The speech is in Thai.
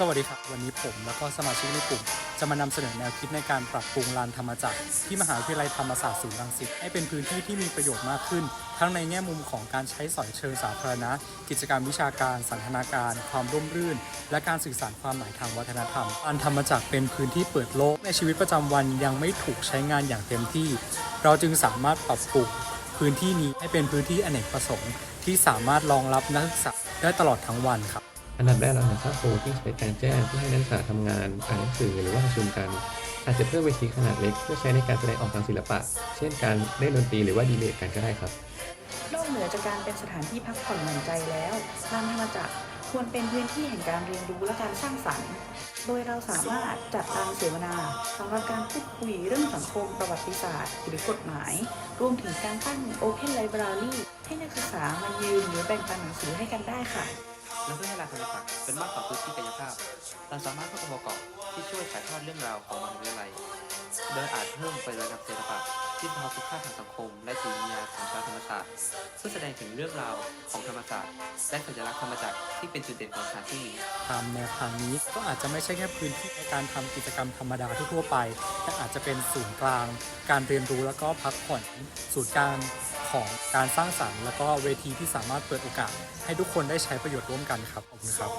สวัสดีครับ วันนี้ผมแล้วก็สมาชิกในกลุ่ม จะมานำเสนอแนวคิดในการปรับปรุงลานธรรมจักรที่มหาวิทยาลัยธรรมศาสตร์ศูนย์รังสิตให้เป็นพื้นที่ที่มีประโยชน์มากขึ้น ทั้งในแง่มุมของการใช้สอยเชิงสาธารณะ กิจกรรมวิชาการ สันทนาการ ความร่มรื่น และการสื่อสารความหมายทางวัฒนธรรมลานธรรมจักรเป็นพื้นที่เปิดโลกในชีวิตประจำวันยังไม่ถูกใช้งานอย่างเต็มที่ เราจึงสามารถปรับปรุงพื้นที่นี้ให้เป็นพื้นที่อเนกประสงค์ ที่สามารถรองรับนักศึกษาได้ตลอดทั้งวันครับ อันดับแรกเราหาสร้างโฟที่ใช้การแจ้งเพื่อให้นักศึกษาทำงานอ่านหนังสือหรือว่าประชุมกัน อาจจะเพิ่มเวทีขนาดเล็กเพื่อใช้ในการแสดงออกทางศิลปะ เช่นการเล่นดนตรีหรือว่าดีเบตกันก็ได้ครับ นอกเหนือจากการเป็นสถานที่พักผ่อนหย่อนใจแล้วลานธรรมจักรควรเป็นพื้นที่แห่งการเรียนรู้และการสร้างสรรค์ โดยเราสามารถจัดลานเสวนาสำหรับการพูดคุยเรื่องสังคมประวัติศาสตร์ หรือกฎหมาย รวมถึงการตั้ง Open Library ให้นักศึกษามายืนหรือแบ่งปันหนังสือให้กันได้ค่ะ และเพื่อให้ลานธรรมศักดิ์เป็นมากกว่าพื้นที่กายภาพ เราสามารถเพิ่มองค์ประกอบที่ช่วยถ่ายทอดเรื่องราวของมหาวิทยาลัย โดยอาจเพิ่มไปริมาณศิลปะที่มีคุณค่าทางสังคม และจิตวิญญาณของชาวธรรมศาสตร์เพื่อแสดงถึงเรื่องราวของธรรมศาสตร์และสัญลักษณ์ธรรมจักรที่เป็นจุดเด่นของสถานที่นี้ ตามแนวทางนี้ก็อาจจะไม่ใช่แค่พื้นที่ในการทำกิจกรรมธรรมดาทั่วๆไป แต่อาจจะเป็นศูนย์กลาง การเรียนรู้แล้วก็พักผ่อนศูนย์กลาง ของการสร้างสรรค์ แล้วก็เวทีที่สามารถเปิดโอกาสให้ทุกคนได้ใช้ประโยชน์ร่วมกันครับขอบคุณครับ